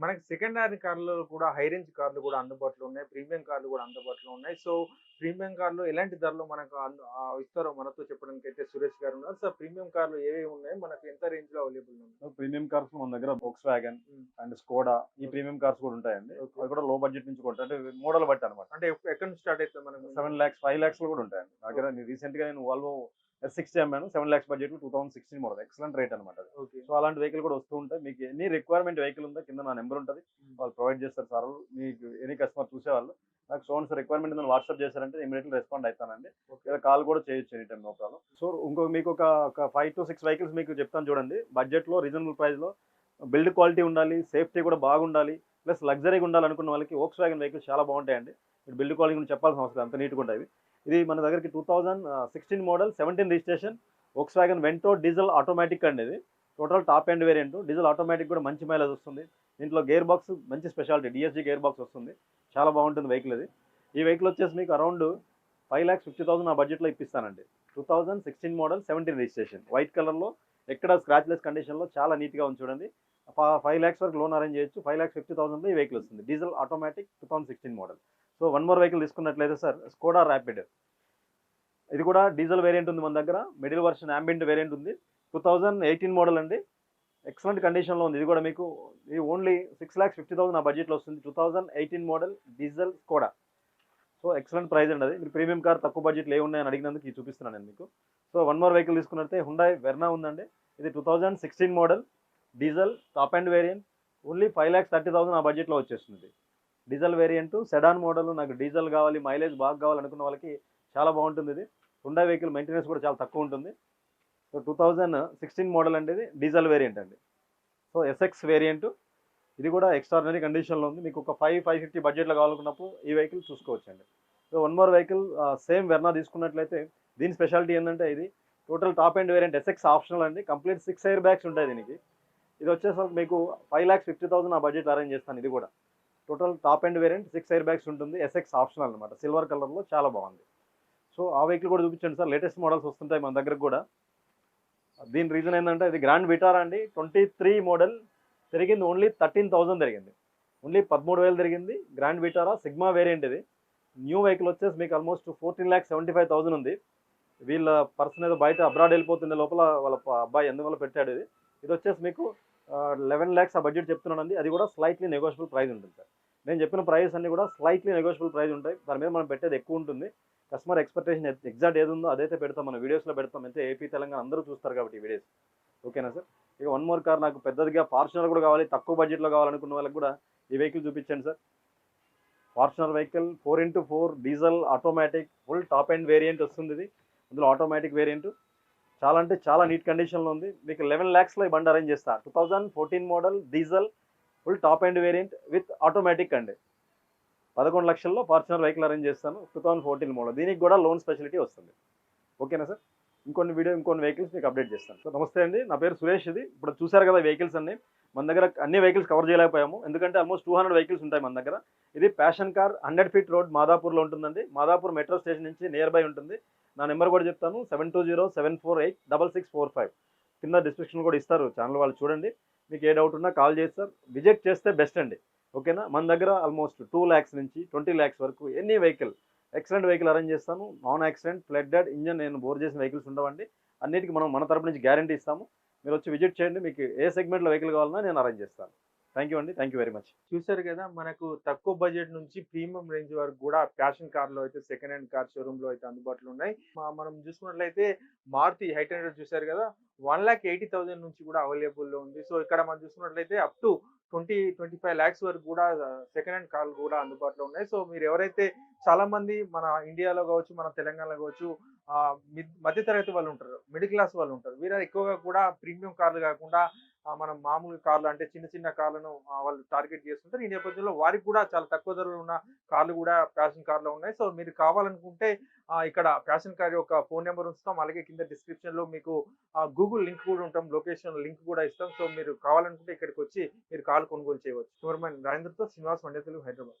మనకి second hand కార్లలో కూడా హై రేంజ్ కార్లు కూడా అందుబాటులో ఉన్నాయి. ప్రీమియం కార్లు కూడా అందుబాటులో ఉన్నాయి. సో ప్రీమియం కార్లు ఎలాంటి ధరలో మనకు అందు- ఇస్తారో మనతో చెప్పడానికి అయితే సురేష్ గారు ఉన్నారు. సార్ ప్రీమియం కార్లు ఏవేవి ఉన్నాయి? మనకు ఎంత రేంజ్లో అవైలబుల్ ఉన్నాయి ప్రీమియం కార్స్ మన దగ్గర బోక్స్ వ్యాగన్. అండ్ స్కోడా ఈ ప్రీమియం కార్స్ కూడా ఉంటాయండి. అవి కూడా లో బడ్జెట్ నుంచి కొంటాయి అంటే మోడల్ బట్టి అనమాట అంటే ఎక్క- ఎక్కడి నుంచి స్టార్ట్ అవుతుంది మనకు? సెవెన్ ల్యాక్స్ ఫైవ్ ల్యాక్స్లో కూడా ఉంటాయండి. దగ్గర రీసెంట్గా నేను Volvo S sixty అమ్మాను seven lakhs budget two thousand sixteen model. Excellent rate అనమాట సో అలాంటి వెహికల్ కూడా వస్తూ ఉంటాయి. మీకు ఎన్ని రిక్వైర్మెంట్ వెహికల్ ఉందో కింద నా నెంబర్ ఉంటుంది. వాళ్ళు ప్రొవైడ్ చేస్తారు సార్. మీకు ఎనీ కస్టమర్ చూసేవాళ్ళు. నాకు సోన్స్ రిక్వైర్మెంట్ ఉందని వాట్సాప్ చేశారంటే ఇమీడియట్లీ రెస్పాండ్ అవుతానండి లేదా కాల్ కూడా చేయొచ్చు any time no problem so ఇంకో మీకు ఒక ఫైవ్ టు సిక్స్ వెహికల్స్ మీకు చెప్తాను చూడండి. బడ్జెట్లో రీజనబుల్ ప్రైస్లో బిల్డ్ క్వాలిటీ ఉండాలి సేఫ్టీ కూడా బాగుండాలి ప్లస్ లగ్జరీగా ఉండాలి అనుకున్న వాళ్ళకి ఓక్స్ వ్యాగన్ వెహికల్స్ చాలా బాగుంటాయండి. బిల్డ్ క్వాలిటీ గురించి చెప్పాల్సిన అవసరం అంత నీట్గా ఉంటాయి ఇది మన దగ్గరికి two thousand sixteen model seventeen registration Volkswagen Vento diesel automatic అండి ఇది. Total top end variant diesel automatic కూడా మంచి మైలేజ్ వస్తుంది. దీంట్లో గేర్ బాక్స్ మంచి స్పెషాలిటీ డిఎస్జీ గేర్ బాక్స్ వస్తుంది. చాలా బాగుంటుంది వెహికల్ ఇది. ఈ వెహికల్ వచ్చేసి మీకు around five lakhs fifty thousand నా బడ్జెట్లో ఇప్పిస్తానండి. Two thousand sixteen model seventeen registration white కలర్లో ఎక్కడ స్క్రాచ్లెస్ కండిషన్లో చాలా నీట్గా ఉంది చూడండి. ఫైవ్ ల్యాక్స్ వరకు లోన్ అరేంజ్ చేయొచ్చు. ఫైవ్ ల్యాక్స్ ఫిఫ్టీ థౌసండ్లో ఈ వెహికల్ వస్తుంది. Diesel automatic two thousand sixteen model so one more vehicle తీసుకున్నట్లయితే సార్ స్కోడా ర్యాపిడ్ ఇది కూడా డీజిల్ వేరియంట్ ఉంది మన దగ్గర. మిడిల్ వర్షన్ అంబియంట్ వేరియంట్ ఉంది. టూ థౌజండ్ ఎయిటీన్ మోడల్ అండి ఎక్సలెంట్ కండిషన్లో ఉంది. ఇది కూడా మీకు ఇది only six lakhs fifty thousand ఆ బడ్జెట్లో వస్తుంది. Two thousand eighteen model diesel Skoda so excellent price అండి అది. మీరు ప్రీమియం కార్ తక్కువ బడ్జెట్లో ఏ ఉన్నాయని అడిగినందుకు ఇది చూపిస్తున్నాను నేను మీకు. సో వన్ మోర్ వెహికల్ తీసుకున్నట్టే హుండాయ్ వెర్నా ఉందండి. ఇది two thousand sixteen model. Diesel top end variant. Only five lakhs thirty thousand ఆ బడ్జెట్లో వచ్చేస్తుంది. డీజిల్ వేరియంట్ సెడాన్ మోడల్ నాకు డీజిల్ కావాలి మైలేజ్ బాగా కావాలి అనుకున్న వాళ్ళకి చాలా బాగుంటుంది ఇది. హుండా వెహికల్ మెయింటెనెన్స్ కూడా చాలా తక్కువ ఉంటుంది. So two thousand sixteen model అండి ఇది. డీజిల్ వేరియంట్ అండి. సో ఎస్ఎక్స్ వేరియంట్ ఇది కూడా ఎక్స్ట్రాడినరీ కండిషన్లో ఉంది. మీకు ఒక ఫైవ్ ఫైవ్ ఫిఫ్టీ బడ్జెట్లో కావాలనుకున్నప్పుడు ఈ వెహికల్ చూసుకోవచ్చండి. So one more vehicle same Verna తీసుకున్నట్లయితే దీని స్పెషాలిటీ ఏంటంటే ఇది total top end variant SX optional అండి. కంప్లీట్ సిక్స్ ఎయిర్ బ్యాగ్స్ ఉంటాయి దీనికి. ఇది వచ్చేసరికి మీకు ఫైవ్ ల్యాక్స్ ఫిఫ్టీ థౌసండ్ ఆ బడ్జెట్ అరేంజ్ చేస్తాను ఇది కూడా. Total top end variant six air bags ఉంటుంది. ఎస్ఎక్స్ ఆప్షనల్ అనమాట సిల్వర్ కలర్లో చాలా బాగుంది. సో ఆ వెహికల్ కూడా చూపించండి సార్. లేటెస్ట్ మోడల్స్ వస్తుంటాయి మన దగ్గర కూడా. దీని రీజన్ ఏంటంటే ఇది గ్రాండ్ విటారా అండి. ట్వంటీ త్రీ మోడల్ జరిగింది ఓన్లీ థర్టీన్ థౌసండ్ జరిగింది. ఓన్లీ పదమూడు వేలు జరిగింది. గ్రాండ్ విటారా సిగ్మా వేరియంట్ ఇది. న్యూ వెహికల్ వచ్చేసి మీకు almost fourteen lakhs seventy five thousand ఉంది. వీళ్ళ పర్సన్ ఏదో బయట అబ్రాడ్ వెళ్ళిపోతుండే లోపల వాళ్ళ అబ్బాయి ఎందువల్ల పెట్టాడు ఇది. ఇది వచ్చేసి మీకు లెవెన్ ల్యాక్స్ ఆ బడ్జెట్ చెప్తున్నానండి. అది కూడా స్లైట్లీ నెగోషియబుల్ ప్రైస్ ఉంటుంది సార్. నేను చెప్పిన ప్రైస్ అన్ని కూడా స్లైట్లీ నెగోషియబుల్ ప్రైస్ ఉంటాయి. దాని మీద మనం పెట్టేది ఎక్కువ ఉంటుంది. కస్టమర్ ఎక్స్పెక్టేషన్ ఎగ్జాక్ట్ ఏది ఉందో అదైతే పెడతాం. మన వీడియోస్లో పెడతాం. అయితే ఏపీ తెలంగాణ అందరూ చూస్తారు కాబట్టి ఈ వీడియోస్ ఓకేనా సార్? ఇక వన్ మోర్ కార్ నాకు పెద్దదిగా ఫార్చునర్ కూడా కావాలి తక్కువ బడ్జెట్లో కావాలనుకున్న వాళ్ళకి కూడా ఈ వెహికల్ చూపించండి sir. Fortuner vehicle four into four diesel automatic full top end variant వస్తుంది ఇది. అందులో ఆటోమేటిక్ వేరియంట్ చాలా అంటే చాలా నీట్ కండిషన్లో ఉంది. మీకు లెవెన్ ల్యాక్స్లో ఈ బండి అరేంజ్ చేస్తాను two thousand fourteen model diesel full top end variant with automatic అండి. పదకొండు లక్షల్లో ఫార్చునర్ వెహికల్ అరేంజ్ చేస్తాను. టూ థౌసండ్ ఫోర్టీన్ మోడల్ దీనికి కూడా లోన్ ఫెసిలిటీ వస్తుంది. ఓకేనా సార్? ఇంకొన్ని వీడియో ఇంకొన్ని వెహికల్స్ మీకు అప్డేట్ చేస్తాను. సో నమస్తే అండి. నా పేరు సురేష్ ఇది. ఇప్పుడు చూసారు కదా వెహికల్స్ అన్ని. మన దగ్గర అన్ని వెహికల్స్ కవర్ చేయలేకపోయాము. ఎందుకంటే ఆల్మోస్ట్ టూ హండ్రెడ్ వెహికల్స్ ఉంటాయి మన దగ్గర. ఇది Passion Car hundred feet road మాదాపూర్లో ఉంటుందండి. మాదాపూర్ మెట్రో స్టేషన్ నుంచి నియర్ బై ఉంటుంది. నా నెంబర్ కూడా చెప్తాను. Seven two zero seven four eight double six four five కింద డిస్క్రిప్షన్ కూడా ఇస్తారు ఛానల్ వాళ్ళు చూడండి. మీకు ఏ డౌట్ ఉన్నా కాల్ చేస్తారు విజిట్ చేస్తే బెస్ట్ అండి. ఓకేనా మన దగ్గర ఆల్మోస్ట్ టూ ల్యాక్స్ నుంచి ట్వంటీ ల్యాక్స్ వరకు any vehicle excellent vehicle arrange చేస్తాను. నాన్ యాక్సిడెంట్ ఫ్లడ్డెడ్ ఇంజన్ నేను బోర్ చేసిన వెహికల్స్ ఉండవండి. అన్నిటికీ మనం మన తరపు నుంచి గ్యారంటీ ఇస్తాము. మీరు వచ్చి విజిట్ చేయండి. మీకు ఏ సెగ్మెంట్లో వెహికల్ కావాలన్నా నేను అరేంజ్ చేస్తాను. థ్యాంక్ యూ అండి. థ్యాంక్ యూ వెరీ మచ్ చూసారు కదా మనకు తక్కువ బడ్జెట్ నుంచి ప్రీమియం రేంజ్ వరకు కూడా ప్యాషన్ కార్లో అయితే సెకండ్ హ్యాండ్ కార్ షోరూంలో అయితే అందుబాటులో ఉన్నాయి. మా- మనం చూసుకున్నట్లయితే మారుతి హైట్ హండ్రెడ్ చూసారు కదా వన్ ల్యాక్ ఎయిటీ థౌసండ్ నుంచి కూడా అవైలబుల్లో ఉంది. సో ఇక్కడ మనం చూసుకున్నట్లయితే up to twenty twenty five lakhs వరకు కూడా సెకండ్ హ్యాండ్ కార్లు కూడా అందుబాటులో ఉన్నాయి. సో మీరు ఎవరైతే చాలా మంది మన ఇండియాలో కావచ్చు మన తెలంగాణలో కావచ్చు ఆ, మధ్య తరగతి వాళ్ళు ఉంటారు మిడిల్ క్లాస్ వాళ్ళు ఉంటారు. వీరు ఎక్కువగా కూడా ప్రీమియం కార్లు కాకుండా మనం మామూలు కార్లు అంటే చిన్న చిన్న కార్లను వాళ్ళు టార్గెట్ చేస్తుంటారు. ఈ నేపథ్యంలో వారికి కూడా చాలా తక్కువ ధరలో ఉన్న కార్లు కూడా ప్యాషన్ కార్లో ఉన్నాయి. సో మీరు కావాలనుకుంటే ఇక్కడ ప్యాషన్ కార్ యొక్క ఫోన్ నెంబర్ ఉంచుతాం. అలాగే కింద డిస్క్రిప్షన్లో మీకు గూగుల్ లింక్ కూడా ఉంటాం. లొకేషన్ లింక్ కూడా ఇస్తాం. సో మీరు కావాలనుకుంటే ఇక్కడికి వచ్చి మీరు కార్లు కొనుగోలు చేయవచ్చు. కెమెరామెన్ రాజేంద్రతో శ్రీనివాస్ వండే తెలుగు హైదరాబాద్.